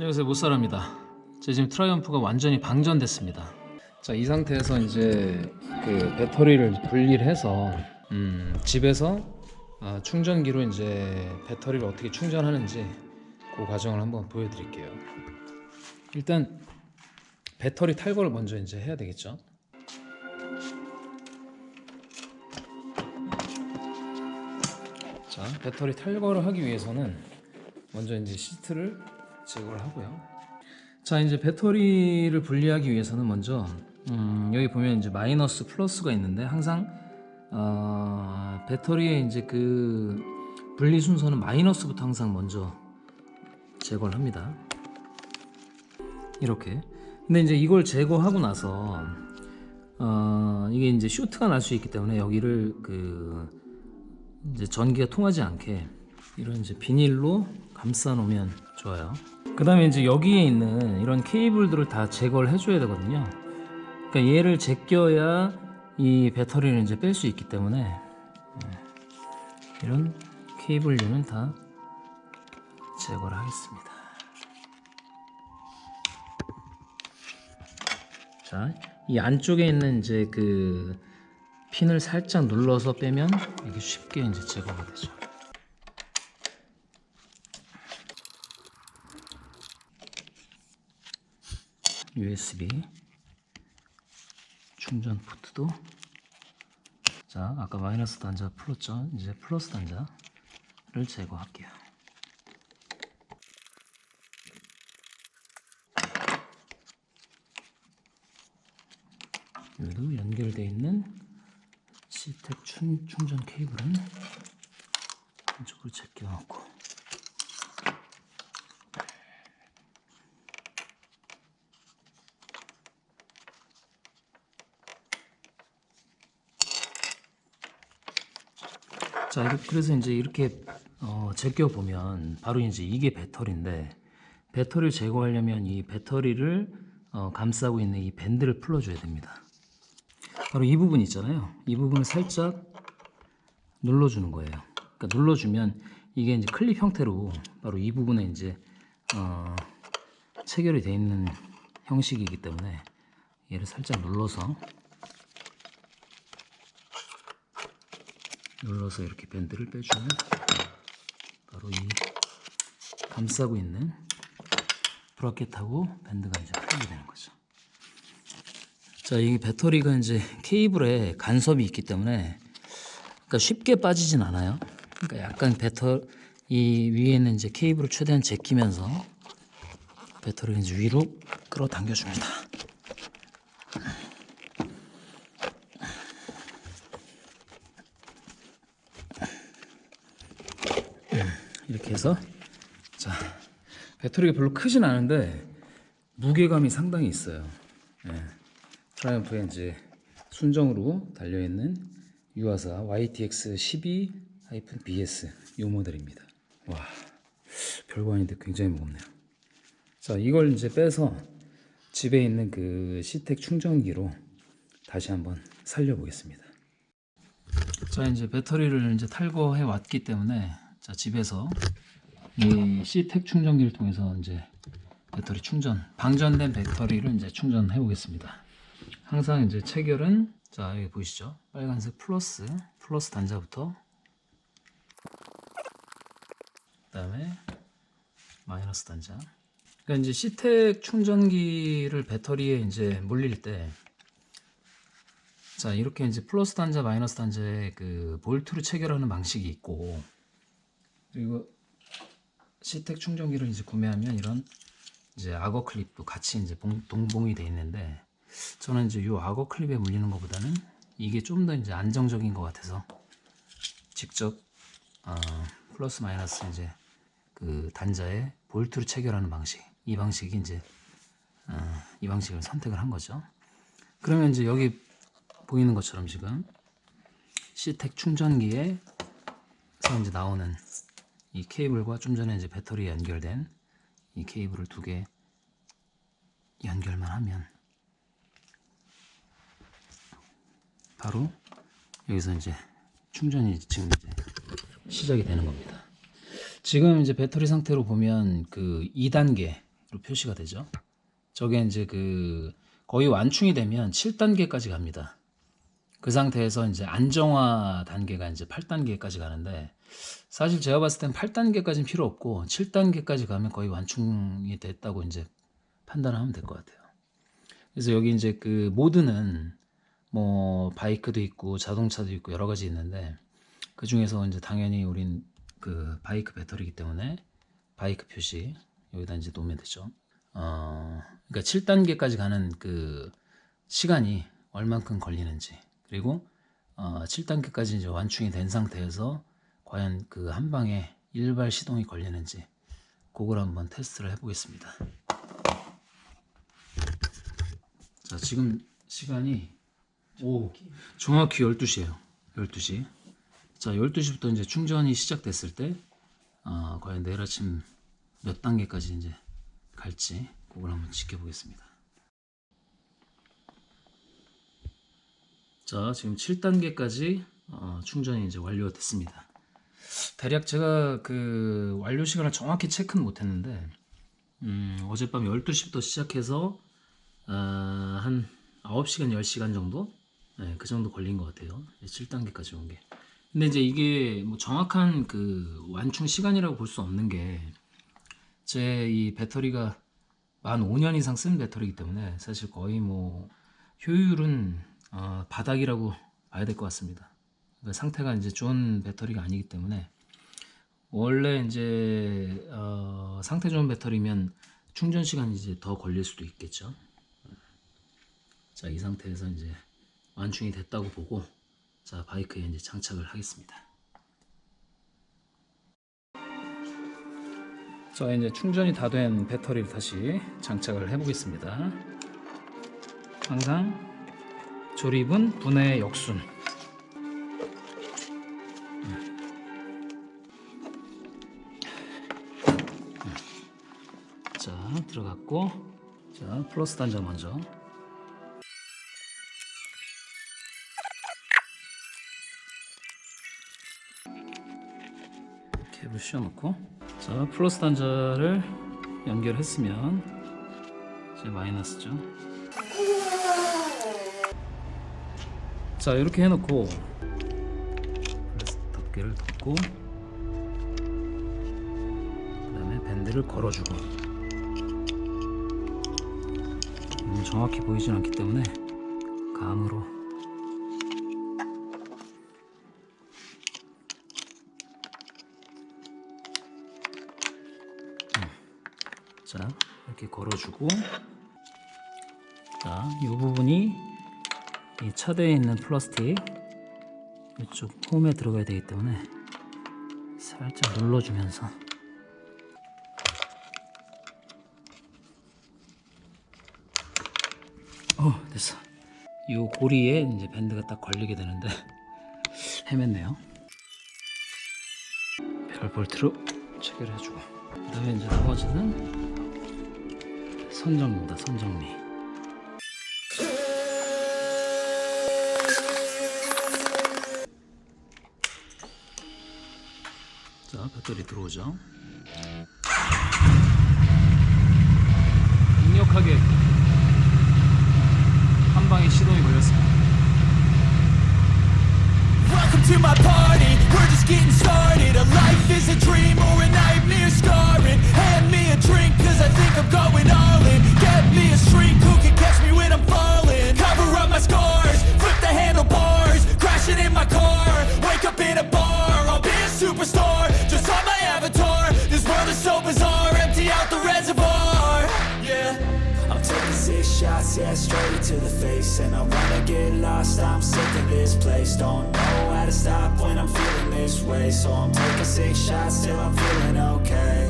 안녕하세요 못살합니다. 제 지금 트라이언프가 완전히 방전됐습니다. 자 이 상태에서 이제 그 배터리를 분리를 해서 음, 집에서 아, 충전기로 이제 배터리를 어떻게 충전하는지 그 과정을 한번 보여드릴게요. 일단 배터리 탈거를 먼저 이제 해야 되겠죠? 자 배터리 탈거를 하기 위해서는 먼저 이제 시트를 제거를 하고요. 자 이제 배터리를 분리하기 위해서는 먼저 음, 여기 보면 이제 마이너스 플러스가 있는데 항상 어, 배터리의 이제 그 분리 순서는 마이너스부터 항상 먼저 제거를 합니다. 이렇게. 근데 이제 이걸 제거하고 나서 어, 이게 이제 쇼트가 날 수 있기 때문에 여기를 그 이제 전기가 통하지 않게 이런 이제 비닐로 감싸 놓으면 좋아요. 그 다음에 이제 여기에 있는 이런 케이블들을 다 제거를 해줘야 되거든요. 그러니까 얘를 제껴야 이 배터리를 이제 뺄 수 있기 때문에 네, 이런 케이블류는 다 제거를 하겠습니다. 자, 이 안쪽에 있는 이제 그 핀을 살짝 눌러서 빼면 이게 쉽게 이제 제거가 되죠. USB 충전 포트도 자 아까 마이너스 단자 풀었죠? 이제 플러스 단자를 제거할게요. 여기도 연결되어 있는 충, 충전 케이블은 이쪽으로 제껴놓고 자, 그래서 이제 이렇게 어, 제껴 보면 바로 이제 이게 배터리인데 배터리를 제거하려면 이 배터리를 어, 감싸고 있는 이 밴드를 풀어줘야 됩니다. 바로 이 부분 있잖아요. 이 부분을 살짝 눌러주는 거예요. 그러니까 눌러주면 이게 이제 클립 형태로 바로 이 부분에 이제 어, 체결이 되어 있는 형식이기 때문에 얘를 살짝 눌러서 눌러서 이렇게 밴드를 빼주면 바로 이 감싸고 있는 브라켓하고 밴드가 이제 풀리게 되는 거죠. 자, 이 배터리가 이제 케이블에 간섭이 있기 때문에 그러니까 쉽게 빠지진 않아요. 그러니까 약간 배터 이 위에 있는 이제 케이블을 최대한 제끼면서 배터리를 이제 위로 끌어당겨 줍니다. 이렇게 해서 자 배터리가 별로 크진 않은데 무게감이 상당히 있어요. 예. 트라이언프에 이제 순정으로 달려 있는 유아사 YTX 12-BS 이 모델입니다. 와 별거 아닌데 굉장히 무겁네요. 자 이걸 이제 빼서 집에 있는 그 시텍 충전기로 다시 한번 살려 보겠습니다. 자 이제 배터리를 이제 탈거해 왔기 때문에 자 집에서 이 C택 충전기를 통해서 이제 배터리 충전 방전된 배터리를 이제 충전해 보겠습니다. 항상 이제 체결은 자 여기 보이시죠? 빨간색 플러스 플러스 단자부터 그다음에 마이너스 단자. 그러니까 이제 C택 충전기를 배터리에 이제 물릴 때 자 이렇게 이제 플러스 단자 마이너스 단자에 그 볼트로 체결하는 방식이 있고 그리고 시텍 충전기를 이제 구매하면 이런 이제 악어 클립도 같이 이제 봉- 동봉이 돼 있는데 저는 이제 이 악어 클립에 물리는 것보다는 이게 좀 더 이제 안정적인 것 같아서 직접 어, 플러스 마이너스 이제 그 단자에 볼트로 체결하는 방식 이 방식이 이제 어, 이 방식을 선택을 한 거죠. 그러면 이제 여기 보이는 것처럼 지금 시텍 충전기에서 이제 나오는 이 케이블과 좀 전에 이제 배터리에 연결된 이 케이블을 두 개 연결만 하면 바로 여기서 이제 충전이 지금 이제 시작이 되는 겁니다. 지금 이제 배터리 상태로 보면 그 2단계 표시가 되죠. 저게 이제 그 거의 완충이 되면 7단계까지 갑니다. 그 상태에서 이제 안정화 단계가 이제 8단계까지 가는데 사실 제가 봤을 땐 8단계까지는 필요 없고 7단계까지 가면 거의 완충이 됐다고 이제 판단하면 될 것 같아요. 그래서 여기 이제 그 모드는 뭐 바이크도 있고 자동차도 있고 여러 가지 있는데 그 중에서 이제 당연히 우린 그 바이크 배터리이기 때문에 바이크 표시 여기다 이제 놓으면 되죠. 어, 그러니까 7단계까지 가는 그 시간이 얼만큼 걸리는지 그리고 어, 7단계까지 이제 완충이 된 상태에서 과연 그 한 방에 일발 시동이 걸리는지 그걸 한번 테스트를 해보겠습니다. 자 지금 시간이 오 정확히 12시예요. 12시. 자 12시부터 이제 충전이 시작됐을 때 어, 과연 내일 아침 몇 단계까지 이제 갈지 그걸 한번 지켜보겠습니다. 자, 지금 7단계까지 어, 충전이 이제 완료됐습니다. 대략 제가 그 완료 시간을 정확히 체크는 못했는데 음, 어젯밤 12시부터 시작해서 어, 한 9시간, 10시간 정도? 네, 그 정도 걸린 것 같아요. 7단계까지 온 게. 근데 이제 이게 뭐 정확한 그 완충 시간이라고 볼 수 없는 게 제 이 배터리가 만 5년 이상 쓴 배터리이기 때문에 사실 거의 뭐 효율은 어, 바닥이라고 봐야 될 것 같습니다. 그러니까 상태가 이제 좋은 배터리가 아니기 때문에 원래 이제 어, 상태 좋은 배터리면 충전 시간이 이제 더 걸릴 수도 있겠죠. 자, 이 상태에서 이제 완충이 됐다고 보고 자, 바이크에 이제 장착을 하겠습니다. 자, 이제 충전이 다 된 배터리를 다시 장착을 해 보겠습니다. 항상 조립은 분해 역순. 자, 들어갔고. 자, 플러스 단자 먼저. 캡을 씌워놓고. 자, 플러스 단자를 연결했으면 이제 마이너스죠. 자 이렇게 해놓고. 플러스 덮개를 덮고 그 다음에 밴드를 걸어주고. 너무 정확히 보이진 않기 때문에 감으로. 음. 자 이렇게 걸어주고. 자 이 부분이 이 차대에 있는 플라스틱 이쪽 홈에 들어가야 되기 때문에 살짝 눌러주면서. 어 됐어. 이 고리에 이제 밴드가 딱 걸리게 되는데 헤맸네요. 별 볼트로 체결해주고. 그 다음에 이제 나머지는 선정입니다 선정리 자, 배터리 들어오죠. 강력하게 한 방에 시동이 걸렸습니다. Welcome to my party. We're just getting started. A life is a dream or a nightmare scarring. Hand me a drink, cause I think I'm going all in. Get me a shrink who can catch me when I'm falling. Cover up my scars, flip the handlebars. Crashing in my car, wake up in a bar. I'll be a superstar, Yeah, straight to the face. And I wanna get lost, I'm sick of this place. Don't know how to stop when I'm feeling this way. So I'm taking six shots till I'm feeling okay.